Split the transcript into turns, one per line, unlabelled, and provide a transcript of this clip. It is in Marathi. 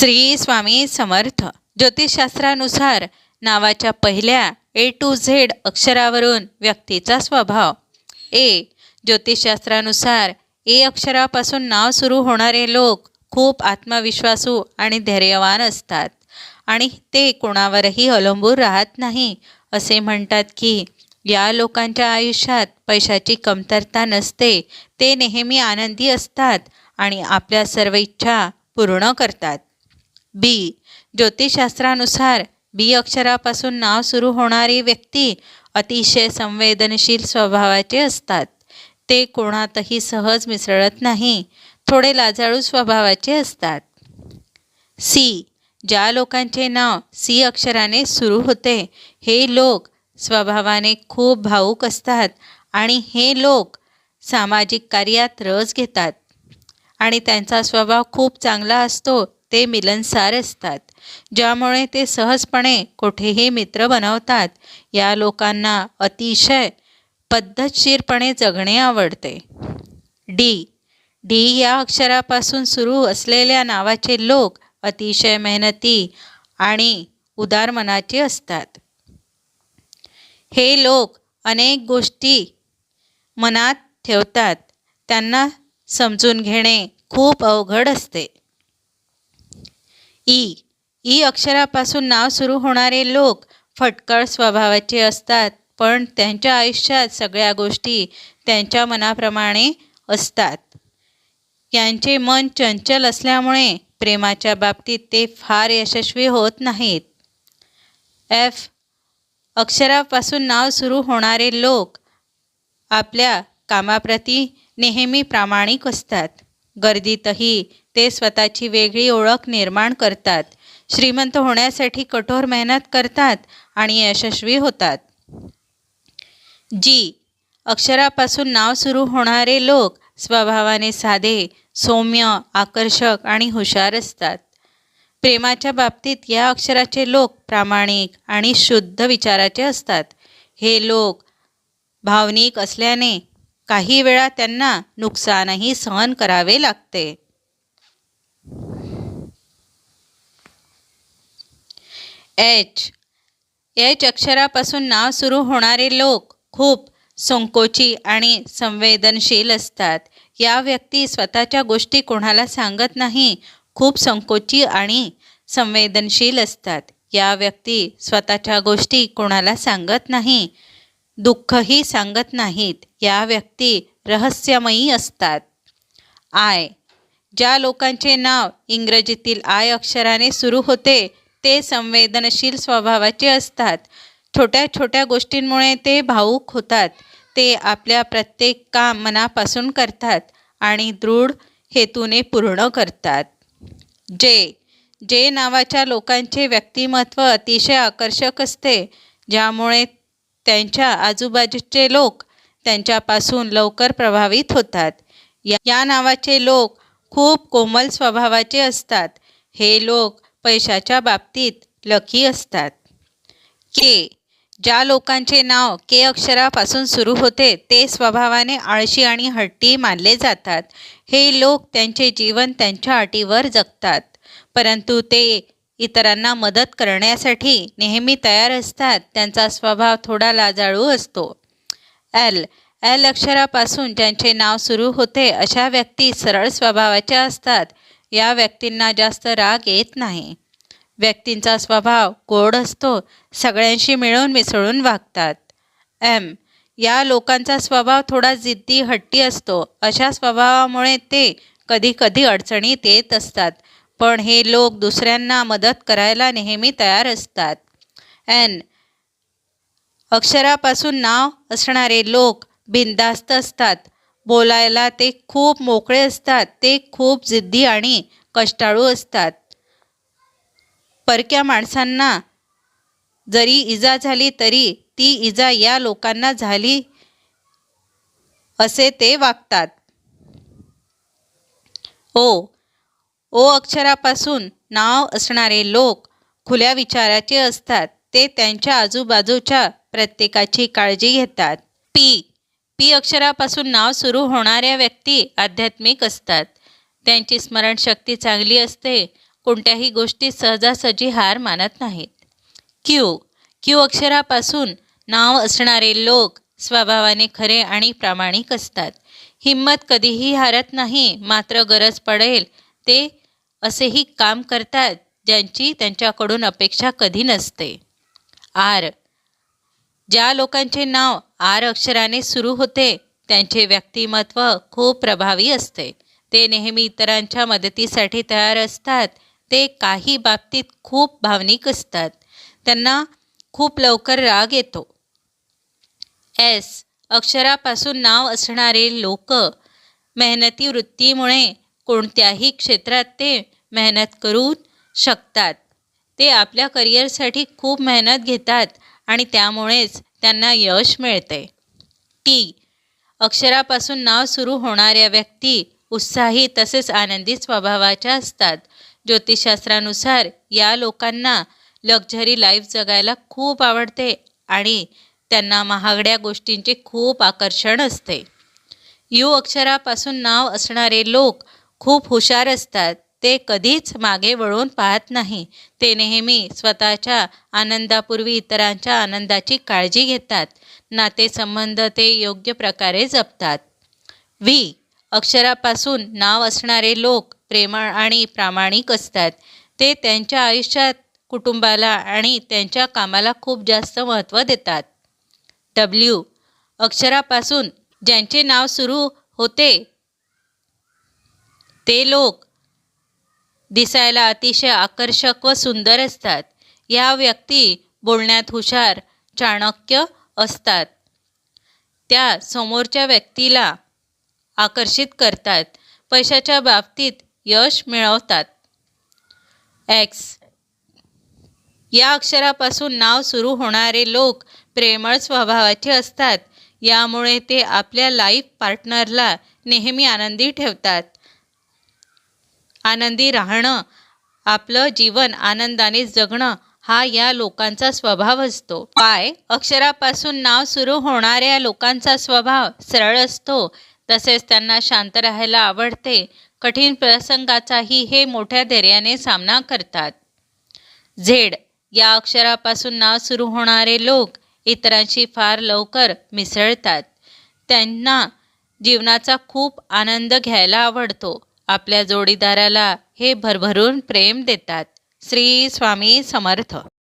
श्री स्वामी समर्थ. ज्योतिषशास्त्रानुसार नावाच्या पहिल्या ए टू झेड अक्षरावरून व्यक्तीचा स्वभाव. ए ज्योतिषशास्त्रानुसार ए अक्षरापासून नाव सुरू होणारे लोक खूप आत्मविश्वासू आणि धैर्यवान असतात आणि ते कोणावरही अवलंबून राहत नाही असे म्हणतात की या लोकांच्या आयुष्यात पैशाची कमतरता नसते ते नेहमी आनंदी असतात आणि आपल्या सर्व इच्छा पूर्ण करतात. बी. ज्योतिषशास्त्रानुसार बी अक्षरापासून नाव सुरू होणारी व्यक्ती अतिशय संवेदनशील स्वभावाचे असतात. ते कोणातही सहज मिसळत नाही थोडे लाजाळू स्वभावाचे असतात. सी. ज्या लोकांचे नाव सी अक्षराने सुरू होते हे लोक स्वभावाने खूप भावूक असतात आणि हे लोक सामाजिक कार्यात रस घेतात. आणि त्यांचा स्वभाव खूप चांगला असतो ते मिलनसार असतात ज्यामुळे ते सहजपणे कुठेही मित्र बनवतात. या लोकांना अतिशय पद्धतशीरपणे जगणे आवडते. डी. डी या अक्षरापासून सुरू असलेल्या नावाचे लोक अतिशय मेहनती आणि उदार मनाचे असतात. हे लोक अनेक गोष्टी मनात ठेवतात. त्यांना समजून घेणे खूप अवघड असते. ई. ई अक्षरापासून नाव सुरू होणारे लोक फटकळ स्वभावाचे असतात पण त्यांच्या आयुष्यात सगळ्या गोष्टी त्यांच्या मनाप्रमाणे असतात. यांचे मन चंचल असल्यामुळे प्रेमाच्या बाबतीत ते फार यशस्वी होत नाहीत. एफ. अक्षरापासून नाव सुरू होणारे लोक आपल्या कामाप्रती नेहमी प्रामाणिक असतात. गर्दीतही ते स्वतःची वेगळी ओळख निर्माण करतात. श्रीमंत होण्यासाठी कठोर मेहनत करतात आणि यशस्वी होतात. जी. अक्षरापासून नाव सुरू होणारे लोक स्वभावाने साधे सौम्य आकर्षक आणि हुशार असतात. प्रेमाच्या बाबतीत या अक्षराचे लोक प्रामाणिक आणि शुद्ध विचाराचे असतात. हे लोक भावनिक असल्याने काही वेळा त्यांना नुकसानही सहन करावे लागते. एच. एच अक्षरापासून नाव सुरू होणारे लोक खूप संकोची आणि संवेदनशील असतात. या व्यक्ती स्वतःच्या गोष्टी कोणाला सांगत नाही खूप संकोची आणि संवेदनशील असतात. या व्यक्ती स्वतःच्या गोष्टी कोणाला सांगत नाही दुःखही सांगत नाहीत. या व्यक्ती रहस्यमयी असतात. आय. ज्या लोकांचे नाव इंग्रजीतील आय अक्षराने सुरू होते ते संवेदनशील स्वभावाचे असतात. छोट्या छोट्या गोष्टींमुळे ते भावूक होतात. ते आपल्या प्रत्येक काम मनापासून करतात आणि दृढ हेतूने पूर्ण करतात. जे. जे नावाच्या लोकांचे व्यक्तिमत्व अतिशय आकर्षक असते ज्यामुळे त्यांच्या आजूबाजूचे लोक त्यांच्यापासून लवकर प्रभावित होतात. या या नावाचे लोक खूप कोमल स्वभावाचे असतात. हे लोक पैशाच्या बाबतीत लकी असतात. के ज्या लोकांचे नाव के अक्षरापासून सुरू होते ते स्वभावाने आळशी आणि हट्टी मानले जातात. हे लोक त्यांचे जीवन त्यांच्या अटीवर जगतात. परंतु ते इतरांना मदत करण्यासाठी नेहमी तयार असतात त्यांचा स्वभाव थोडा लाजाळू असतो. एल. एल अक्षरापासून ज्यांचे नाव सुरू होते अशा व्यक्ती सरळ स्वभावाच्या असतात. या व्यक्तींना जास्त राग येत नाही. व्यक्तींचा स्वभाव गोड असतो सगळ्यांशी मिळून मिसळून वागतात. एम. या लोकांचा स्वभाव थोडा जिद्दी हट्टी असतो अशा स्वभावामुळे ते कधीकधी अडचणीत येत असतात. पण हे लोक दुसऱ्यांना मदत करायला नेहमी तयार असतात. एन. अक्षरापासून नाव असणारे लोक बिनधास्त असतात. बोलायला ते खूप मोकळे असतात. ते खूप जिद्दी आणि कष्टाळू असतात. परक्या माणसांना जरी इजा झाली तरी ती इजा या लोकांना झाली असे ते वागतात. ओ. ओ अक्षरापासून नाव असणारे लोक खुल्या विचाराचे असतात. ते त्यांच्या आजूबाजूच्या प्रत्येकाची काळजी घेतात. पी. पी अक्षरापासून नाव सुरू होणाऱ्या व्यक्ती आध्यात्मिक असतात. त्यांची स्मरणशक्ती चांगली असते. कोणत्याही गोष्टी सहजासहजी हार मानत नाहीत. क्यू. क्यू अक्षरापासून नाव असणारे लोक स्वभावाने खरे आणि प्रामाणिक असतात. हिंमत कधीही हारत नाही. मात्र गरज पडेल ते असेही काम करतात ज्यांची त्यांच्याकडून अपेक्षा कधी नसते. आर. ज्या लोकांचे नाव आर अक्षराने सुरू होते त्यांचे व्यक्तिमत्व खूप प्रभावी असते. ते नेहमी इतरांच्या मदतीसाठी तयार असतात. ते काही बाबतीत खूप भावनिक असतात. त्यांना खूप लवकर राग येतो. एस. अक्षरापासून नाव असणारे लोक मेहनती वृत्तीमुळे कोणत्याही क्षेत्रात ते मेहनत करू शकतात. ते आपल्या करिअरसाठी खूप मेहनत घेतात आणि त्यामुळेच त्यांना यश मिळते. टी. अक्षरापासून नाव सुरू होणाऱ्या व्यक्ती उत्साही तसेच आनंदी स्वभावाच्या असतात. ज्योतिषशास्त्रानुसार या लोकांना लक्झरी लाईफ जगायला खूप आवडते आणि त्यांना महागड्या गोष्टींचे खूप आकर्षण असते. यू अक्षरापासून नाव असणारे लोक खूप हुशार असतात. ते कधीच मागे वळून पाहत नाही. ते नेहमी स्वतःच्या आनंदापूर्वी इतरांच्या आनंदाची काळजी घेतात. नातेसंबंध ते योग्य प्रकारे जपतात. व्ही. अक्षरापासून नाव असणारे लोक प्रेमळ आणि प्रामाणिक असतात. ते त्यांच्या आयुष्यात कुटुंबाला आणि त्यांच्या कामाला खूप जास्त महत्त्व देतात. डब्ल्यू. अक्षरापासून ज्यांचे नाव सुरू होते ते लोक दिसायला अतिशय आकर्षक व सुंदर असतात. या व्यक्ती बोलण्यात हुशार चाणक्य असतात. त्या समोरच्या व्यक्तीला आकर्षित करतात. पैशाच्या बाबतीत यश मिळवतात. एक्स या अक्षरापासून नाव सुरू होणारे लोक प्रेमळ स्वभावाचे असतात. यामुळे ते आपल्या लाईफ पार्टनरला नेहमी आनंदी ठेवतात. आनंदी राहणं आपलं जीवन आनंदाने जगणं हा या लोकांचा स्वभाव असतो. पाय अक्षरापासून नाव सुरू होणाऱ्या लोकांचा स्वभाव सरळ असतो. तसेच त्यांना शांत राहायला आवडते. कठीण प्रसंगाचाही हे मोठ्या धैर्याने सामना करतात. झेड या अक्षरापासून नाव सुरू होणारे लोक इतरांशी फार लवकर मिसळतात. त्यांना जीवनाचा खूप आनंद घ्यायला आवडतो. आपल्या जोडीदाराला हे भरभरून प्रेम देतात. श्री स्वामी समर्थ.